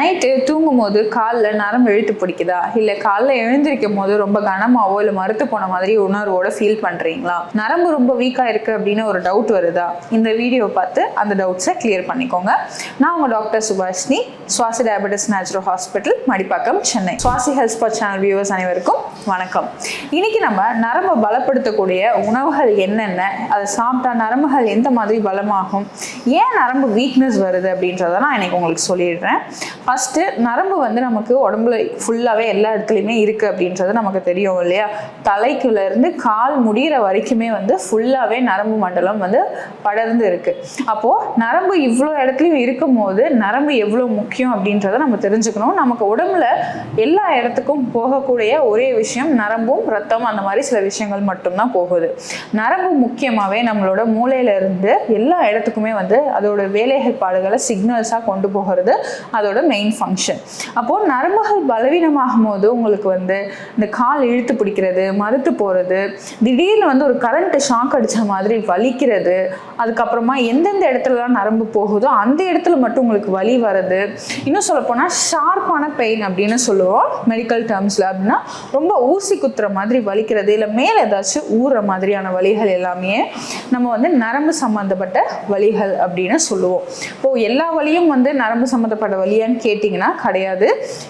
Night தூங்கும் போது காலில் நரம்பு இழுத்து பிடிக்குதா? இல்லை காலைல எழுந்திருக்கும் போது ரொம்ப கனமாவோ இல்லை மறுத்து போன மாதிரி உணர்வோட ஃபீல் பண்ணுறீங்களா நரம்பு ரொம்ப வீக்காக இருக்குது அப்படின்னு ஒரு டவுட் வருதா? இந்த வீடியோவை பார்த்து அந்த டவுட்ஸை கிளியர் பண்ணிக்கோங்க. நான் உங்கள் doctor Subhashini Swasi diabetes natural hospital Madipakkam Chennai. Swasi health spot channel viewers அனைவருக்கும் வணக்கம். இன்னைக்கு நம்ம நரம்பை பலப்படுத்தக்கூடிய உணவுகள் என்னென்ன? அதை சாப்பிட்டா நரம்புகள் எந்த மாதிரி பலமாகும்? ஏன் நரம்பு வீக்னஸ் வருது அப்படின்றத நான் இன்னைக்கு உங்களுக்கு சொல்லிடுறேன். ஃபஸ்ட்டு நரம்பு வந்து நமக்கு உடம்புல ஃபுல்லாகவே எல்லா இடத்துலையுமே இருக்குது அப்படின்றது நமக்கு தெரியும் இல்லையா? தலைக்குள்ளேருந்து கால் முடிகிற வரைக்குமே வந்து ஃபுல்லாகவே நரம்பு மண்டலம் வந்து படர்ந்து இருக்குது அப்போது நரம்பு இவ்வளோ இடத்துலையும் இருக்கும்போது நரம்பு எவ்வளோ முக்கியம் அப்படின்றத நம்ம தெரிஞ்சுக்கணும். நமக்கு உடம்புல எல்லா இடத்துக்கும் போகக்கூடிய ஒரே விஷயம் நரம்பும் ரத்தம் அந்த மாதிரி சில விஷயங்கள் மட்டும்தான் போகுது. நரம்பு முக்கியமாகவே நம்மளோட மூளையில இருந்து எல்லா இடத்துக்குமே வந்து அதோட வேலைப்பாடுகளை சிக்னல்ஸாக கொண்டு போகிறது. அதோட மெயின் ஃபங்க்ஷன் அப்போது நரம்புகள் பலவீனமாகும் போது உங்களுக்கு வந்து இந்த கால் இழுத்து பிடிக்கிறது மறுத்து போகிறது திடீர்னு வந்து ஒரு கரண்ட் ஷாக் அடித்த மாதிரி வலிக்கிறது அதுக்கப்புறமா எந்தெந்த இடத்துலலாம் நரம்பு போகுதோ அந்த இடத்துல மட்டும் உங்களுக்கு வலி வர்றது. இன்னும் சொல்லப்போனால் ஷார்ப்பான பெயின் அப்படின்னு சொல்லுவோம். மெடிக்கல் டேர்ம்ஸில் அப்படின்னா ரொம்ப ஊசி குத்துற மாதிரி வலிக்கிறது இல்லை மேலே ஏதாச்சும் ஊறுற மாதிரியான வலிகள் எல்லாமே நம்ம வந்து நரம்பு சம்மந்தப்பட்ட வலிகள் அப்படின்னு சொல்லுவோம். இப்போது எல்லா வலியும் வந்து நரம்பு சம்மந்தப்பட்ட வலியான்னு கேட்டிங்கன்னா கிடையாது.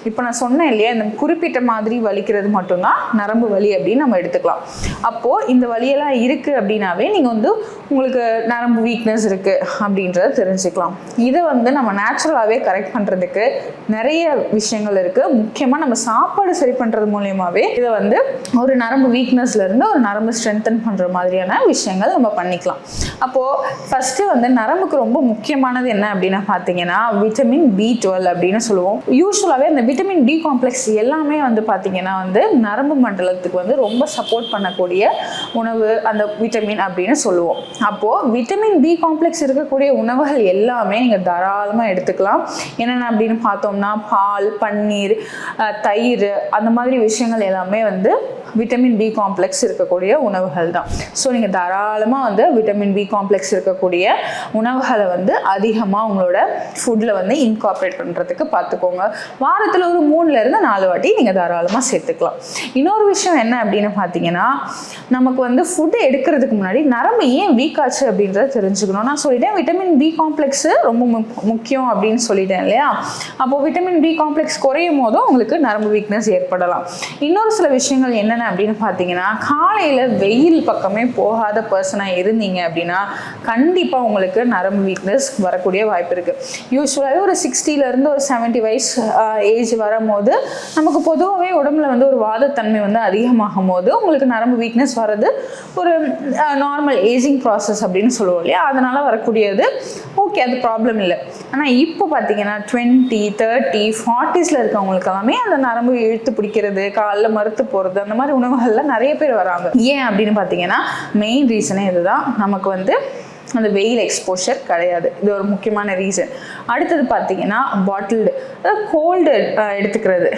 இப்போ நான் சொன்னேன் இல்லையா இந்த குறிப்பிட்ட மாதிரி வலிக்கிறது மட்டும்தான் நரம்பு வலி அப்படின்னு நம்ம எடுத்துக்கலாம். அப்போது இந்த வலியெல்லாம் இருக்குது அப்படின்னாவே நீங்கள் வந்து உங்களுக்கு நரம்பு வீக்னஸ் இருக்குது அப்படின்றத தெரிஞ்சுக்கலாம். இதை வந்து நம்ம நேச்சுரலாகவே கரெக்ட் பண்ணுறதுக்கு நிறைய விஷயங்கள் இருக்குது முக்கியமாக நம்ம சாப்பாடு சரி பண்ணுறது மூலியமாகவே இதை வந்து ஒரு நரம்பு வீக்னஸ்லேருந்து ஒரு நரம்பு ஸ்ட்ரென்தன் பண்ணுற மாதிரியான விஷயங்கள் நம்ம பண்ணிக்கலாம். அப்போது ஃபஸ்ட்டு வந்து நரம்புக்கு ரொம்ப முக்கியமானது என்ன அப்படின்னு பார்த்தீங்கன்னா விட்டமின் பி டுவெல் அப்படின்னு சொல்லுவோம். யூஸ்வலாகவே அந்த விட்டமின் டி காம்ப்ளெக்ஸ் எல்லாமே வந்து பார்த்தீங்கன்னா வந்து நரம்பு மண்டலத்துக்கு வந்து ரொம்ப சப்போர்ட் பண்ணக்கூடிய உணவு அந்த விட்டமின் அப்படின்னு சொல்லுவோம். அப்போது விட்டமின் பி காம்ப்ளெக்ஸ் இருக்கக்கூடிய உணவுகள் எல்லாமே நீங்கள் தாராளமாக எடுத்துக்கலாம். என்னென்ன அப்படின்னு பார்த்தோம்னா பால் பன்னீர் தயிர் அந்த மாதிரி விஷயங்கள் எல்லாமே வந்து விட்டமின் பி காம்ப்ளெக்ஸ் இருக்கக்கூடிய உணவுகள் தான். ஸோ நீங்கள் தாராளமாக வந்து விட்டமின் பி காம்ப்ளெக்ஸ் இருக்கக்கூடிய உணவுகளை வந்து அதிகமாக உங்களோட ஃபுட்டில் வந்து இன்கார்பரேட் பண்ணுறதுக்கு பார்த்துக்கோங்க வாரத்தில் ஒரு மூணுலேருந்து நாலு வாட்டி நீங்கள் தாராளமாக சேர்த்துக்கலாம். இன்னொரு விஷயம் என்ன அப்படின்னு பார்த்தீங்கன்னா நமக்கு வந்து ஃபுட்டு எடுக்கிறதுக்கு முன்னாடி நரம்பு ஏன் வீக் ஆச்சு அப்படின்றத தெரிஞ்சுக்கணும். நான் சொல்லிட்டேன் விட்டமின் பி காம்ப்ளெக்ஸு ரொம்ப முக்கியம் அப்படின்னு சொல்லிட்டேன் இல்லையா? அப்போது விட்டமின் பி காம்ப்ளெக்ஸ் குறையும் போதும் உங்களுக்கு நரம்பு வீக்னஸ் ஏற்படலாம். இன்னொரு சில விஷயங்கள் என்னென்ன அப்படின்னு பார்த்தீங்கன்னா காலையில் வெயில் பக்கமே போகாத பர்சனாக இருந்தீங்க அப்படின்னா கண்டிப்பாக உங்களுக்கு நரம்பு வீக்னஸ் வரக்கூடிய வாய்ப்பு இருக்குது யூஸ்வலாகவே ஒரு 60 ஒரு ஒரு செவன்ட்டி வயசு ஏஜ் வரும்போது நமக்கு பொதுவாகவே உடம்புல வந்து ஒரு வாதத்தன்மை வந்து அதிகமாகும் போது உங்களுக்கு நரம்பு வீக்னஸ் வர்றது ஒரு நார்மல் ஏஜிங் ப்ராசஸ் அப்படின்னு சொல்லுவோம் இல்லையா? அதனால் வரக்கூடியது ஓகே அது ப்ராப்ளம் இல்லை. ஆனால் இப்போ பார்த்தீங்கன்னா டுவெண்ட்டி தேர்ட்டி ஃபார்ட்டிஸில் இருக்கவங்களுக்கு எல்லாமே அந்த நரம்பு இழுத்து பிடிக்கிறது காலில் மறுத்து போகிறது அந்த மாதிரி உணவுகள்லாம் நிறைய பேர் வராங்க. ஏன் அப்படின்னு பார்த்தீங்கன்னா மெயின் ரீசனே இதுதான். நமக்கு வந்து அந்த வெயில் எக்ஸ்போஷர் கிடையாது. இது ஒரு முக்கியமான ரீசன் அடுத்தது பார்த்தீங்கன்னா பாட்டில்டு அதாவது கோல்டு எடுத்துக்கிறது.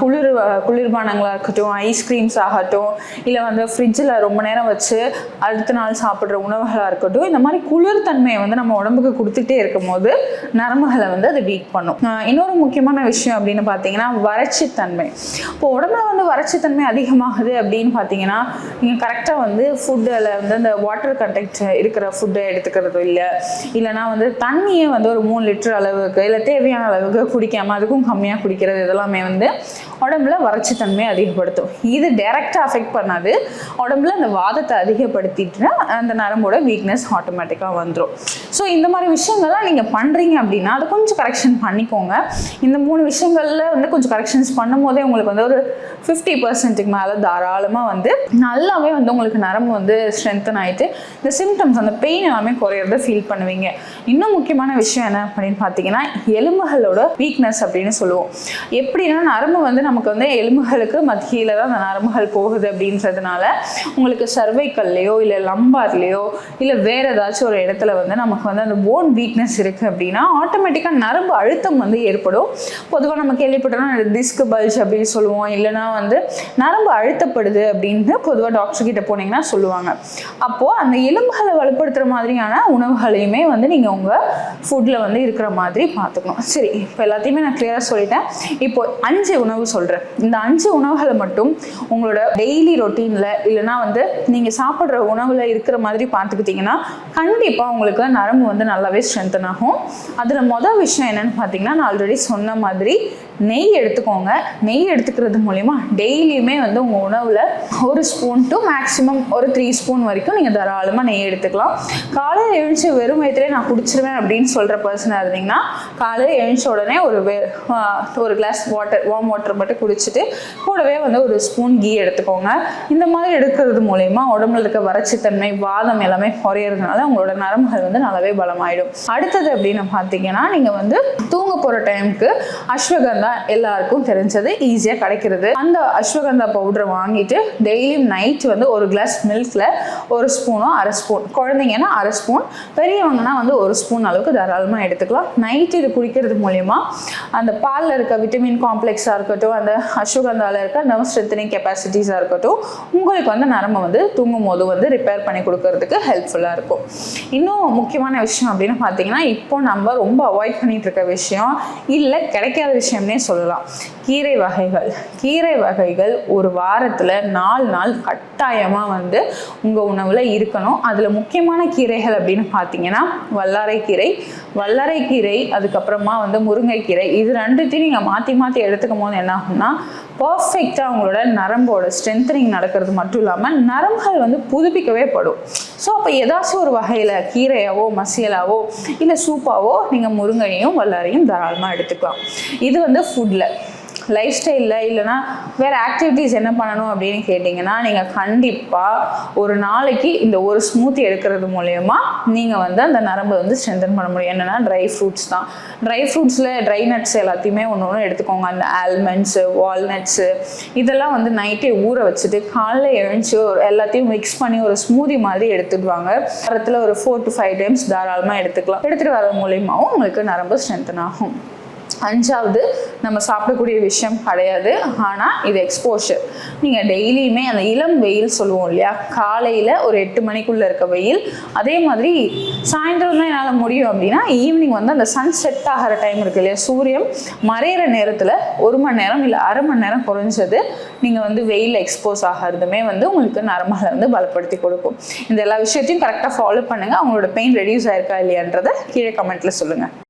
குளிர் குளிர்பானங்களாக இருக்கட்டும் ஐஸ்கிரீம்ஸ் ஆகட்டும் இல்லை வந்து ஃப்ரிட்ஜில் ரொம்ப நேரம் வச்சு அடுத்த நாள் சாப்பிட்ற உணவுகளாக இருக்கட்டும் இந்த மாதிரி குளிர் தன்மையை வந்து நம்ம உடம்புக்கு கொடுத்துட்டே இருக்கும் போது நரம்புகளை வந்து அது வீக் பண்ணும். இன்னொரு முக்கியமான விஷயம் அப்படின்னு பார்த்தீங்கன்னா வறட்சித்தன்மை. இப்போ உடம்புல வந்து வறட்சித்தன்மை அதிகமாகுது அப்படின்னு பார்த்தீங்கன்னா நீங்கள் கரெக்டாக வந்து ஃபுட்டில் வந்து அந்த வாட்டர் கண்டெக்ட் இருக்கிற ஃபுட்டை எடுத்துக்கிறது இல்லை. இல்லைனா வந்து தண்ணியை வந்து ஒரு மூணு லிட்டர் அளவுக்கு இல்லை தேவையான அளவுக்கு குடிக்காம அதுக்கும் கம்மியாக குடிக்கிறது இதெல்லாமே வந்து உடம்புல வறட்சித்தன்மையை அதிகப்படுத்தும். இது டைரெக்டாக அஃபெக்ட் பண்ணாது. உடம்புல அந்த வாதத்தை அதிகப்படுத்திட்டுனா அந்த நரம்போட வீக்னஸ் ஆட்டோமேட்டிக்காக வந்துடும் ஸோ இந்த மாதிரி விஷயங்கள்லாம் நீங்கள் பண்ணுறீங்க அப்படின்னா அதை கொஞ்சம் கரெக்ஷன் பண்ணிக்கோங்க. இந்த மூணு விஷயங்களில் வந்து கொஞ்சம் கரெக்ஷன்ஸ் பண்ணும்போதே உங்களுக்கு வந்து ஒரு ஃபிஃப்டி பர்சன்ட்டுக்கு மேலே தாராளமாக வந்து நல்லாவே வந்து உங்களுக்கு நரம்பு வந்து ஸ்ட்ரென்தன் ஆகிட்டு இந்த சிம்டம்ஸ் அந்த பெயின் எல்லாமே குறையிறத ஃபீல் பண்ணுவீங்க. இன்னும் முக்கியமான விஷயம் என்ன அப்படின்னு பார்த்தீங்கன்னா எலும்புகளோட வீக்னஸ் அப்படின்னு சொல்லுவோம். எப்படின்னா நரம்பு வந்து நமக்கு வந்து எலும்புகளுக்கு மத்தியில தான் அந்த நரம்புகள் போகுது அப்படின்றதுனால உங்களுக்கு சர்வைக்கல்லையோ இல்லை லம்பார்லேயோ இல்லை வேற ஏதாச்சும் ஒரு இடத்துல வந்து நமக்கு வந்து அந்த போன் வீக்னஸ் இருக்குது அப்படின்னா ஆட்டோமேட்டிக்காக நரம்பு அழுத்தம் வந்து ஏற்படும். பொதுவாக நம்ம கேள்விப்பட்டோம்னா டிஸ்க் பல்ஜ் அப்படின்னு சொல்லுவோம். இல்லைன்னா வந்து நரம்பு அழுத்தப்படுது அப்படின்னு பொதுவாக டாக்டர் கிட்ட போனீங்கன்னா சொல்லுவாங்க. அப்போது அந்த எலும்புகளை வலுப்படுத்துகிற மாதிரி மாதிரியான உணவுகளையுமே வந்து நீங்கள் உங்கள் ஃபுட்டில் வந்து இருக்கிற மாதிரி பார்த்துக்கணும். சரி இப்போ எல்லாத்தையுமே நான் கிளியராக சொல்லிட்டேன். இப்போ அஞ்சு உணவு சொல்கிறேன் இந்த அஞ்சு உணவுகளை மட்டும் உங்களோட டெய்லி ரொட்டீனில் இல்லைனா வந்து நீங்கள் சாப்பிட்ற உணவில் இருக்கிற மாதிரி பார்த்துக்கிட்டிங்கன்னா கண்டிப்பாக உங்களுக்கு நரம்பு வந்து நல்லாவே ஸ்ட்ரென்தன் ஆகும். அதில் மொதல் விஷயம் என்னன்னு பார்த்தீங்கன்னா நான் ஆல்ரெடி சொன்ன மாதிரி நெய் எடுத்துக்கோங்க. நெய் எடுத்துக்கிறது மூலிமா டெய்லியுமே வந்து உங்கள் உணவில் ஒரு ஸ்பூன் டு மேக்ஸிமம் ஒரு த்ரீ ஸ்பூன் வரைக்கும் நீங்கள் தாராளமாக நெய் எடுத்துக்கலாம். காலையில் எழுந்துச்சு வெறும் வயிற்றுலேயே நான் குடிச்சிருவேன் அப்படின்னு சொல்கிற பர்சனாக இருந்தீங்கன்னா காலையில் எழுந்த உடனே ஒரு வே ஒரு கிளாஸ் வாட்டர் வார்ம் வாட்டர் மட்டும் குடிச்சிட்டு கூடவே வந்து ஒரு ஸ்பூன் கீ எடுத்துக்கோங்க. இந்த மாதிரி எடுக்கிறது மூலயமா உடம்புல இருக்க வறட்சித்தன்மை வாதம் எல்லாமே குறையிறதுனால உங்களோட நரம்புகள் வந்து நல்லாவே பலமாயிடும். அடுத்தது அப்படின்னு பார்த்தீங்கன்னா நீங்கள் வந்து தூங்க போகிற டைமுக்கு தான் எல்லாருக்கும் தெரிஞ்சது ஈஸியாக கிடைக்கிறது. அந்த அஸ்வகந்தா பவுடரை வாங்கிட்டு டெய்லியும் நைட் வந்து ஒரு கிளாஸ் மில்கில் ஒரு ஸ்பூனோ அரை ஸ்பூன் குழந்தைங்கன்னா அரை ஸ்பூன் பெரியவங்கன்னா வந்து ஒரு ஸ்பூன் அளவுக்கு தாராளமாக எடுத்துக்கலாம். நைட் இது குடிக்கிறது மூலயமா அந்த பாலில் இருக்க விட்டமின் காம்ப்ளெக்ஸாக இருக்கட்டும் அந்த அஸ்வகந்தாவில் இருக்க நர்வ் ஸ்ட்ரென்தனிங் கெப்பாசிட்டிஸாக இருக்கட்டும் உங்களுக்கு வந்து நரம்பு வந்து தூங்கும் போது வந்து ரிப்பேர் பண்ணி கொடுக்கறதுக்கு ஹெல்ப்ஃபுல்லாக இருக்கும். இன்னும் முக்கியமான விஷயம் அப்படின்னு பார்த்தீங்கன்னா இப்போ நம்ம ரொம்ப அவாய்ட் பண்ணிட்டு இருக்க விஷயம் இல்லை கிடைக்காத விஷயம்னே சொல்லலாம். கீரை வகைகள். கீரை வகைகள் ஒரு வாரத்தில் நாலு நாள் கட்டாயமாக வந்து உங்கள் உணவில் இருக்கணும். அதில் முக்கியமான கீரைகள் அப்படின்னு பார்த்தீங்கன்னா வல்லாரைக்கீரை வல்லரைக்கீரை அதுக்கப்புறமா வந்து முருங்கைக்கீரை இது ரெண்டுத்தையும் நீங்கள் மாற்றி மாற்றி எடுத்துக்கும் போது என்ன ஆகும்னா பர்ஃபெக்டாக அவங்களோட நரம்போட ஸ்ட்ரென்த்தனிங் நடக்கிறது மட்டும் இல்லாமல் நரம்புகள் வந்து புதுப்பிக்கவே படும். ஸோ அப்போ ஏதாச்சும் ஒரு வகையில் கீரையாவோ மசியலாவோ இல்லை சூப்பாவோ நீங்கள் முருங்கையும் வல்லாரையும் தாராளமாக எடுத்துக்கலாம். இது வந்து ஃபுட்டில் லைஃப் ஸ்டைலில் இல்லைனா வேறு ஆக்டிவிட்டீஸ் என்ன பண்ணணும் அப்படின்னு கேட்டிங்கன்னா நீங்கள் கண்டிப்பாக ஒரு நாளைக்கு இந்த ஒரு ஸ்மூத்தி எடுக்கிறது மூலயமா நீங்கள் வந்து அந்த நரம்பை வந்து ஸ்ட்ரென்தன் பண்ண முடியும். என்னென்னா ட்ரை ஃப்ரூட்ஸ் தான். ட்ரை ஃப்ரூட்ஸில் ட்ரை நட்ஸ் எல்லாத்தையுமே ஒன்று ஒன்று எடுத்துக்கோங்க. அந்த ஆல்மண்ட்ஸு வால்நட்ஸு இதெல்லாம் வந்து நைட்டே ஊற வச்சுட்டு காலைல எழுந்துச்சு ஒரு எல்லாத்தையும் மிக்ஸ் பண்ணி ஒரு ஸ்மூதி மாதிரி எடுத்துடுவாங்க. வாரத்தில் ஒரு ஃபோர் டு ஃபைவ் டைம்ஸ் தாராளமாக எடுத்துக்கலாம். எடுத்துகிட்டு வர மூலியமாகவும் உங்களுக்கு நரம்பு ஸ்ட்ரென்தன் ஆகும். அஞ்சாவது நம்ம சாப்பிடக்கூடிய விஷயம் கிடையாது. ஆனால் இது எக்ஸ்போஷர் நீங்கள் டெய்லியுமே அந்த இளம் வெயில் சொல்லுவோம் இல்லையா? காலையில் ஒரு எட்டு மணிக்குள்ளே இருக்க வெயில். அதே மாதிரி சாயந்தரம் தான் என்னால் முடியும் அப்படின்னா ஈவினிங் வந்து அந்த சன் செட் ஆகிற டைம் இருக்கு இல்லையா? சூரியன் மறையிற நேரத்தில் ஒரு மணி நேரம் இல்லை அரை மணி நேரம் குறைஞ்சது நீங்கள் வந்து வெயிலில் எக்ஸ்போஸ் ஆகிறதுமே வந்து உங்களுக்கு நரம்புகளை வந்து பலப்படுத்தி கொடுக்கும். இந்த எல்லா விஷயத்தையும் கரெக்டாக ஃபாலோ பண்ணுங்கள் அவங்களோட பெயின் ரெடியூஸ் ஆயிருக்கா இல்லையான்றதை கீழே கமெண்ட்டில் சொல்லுங்கள்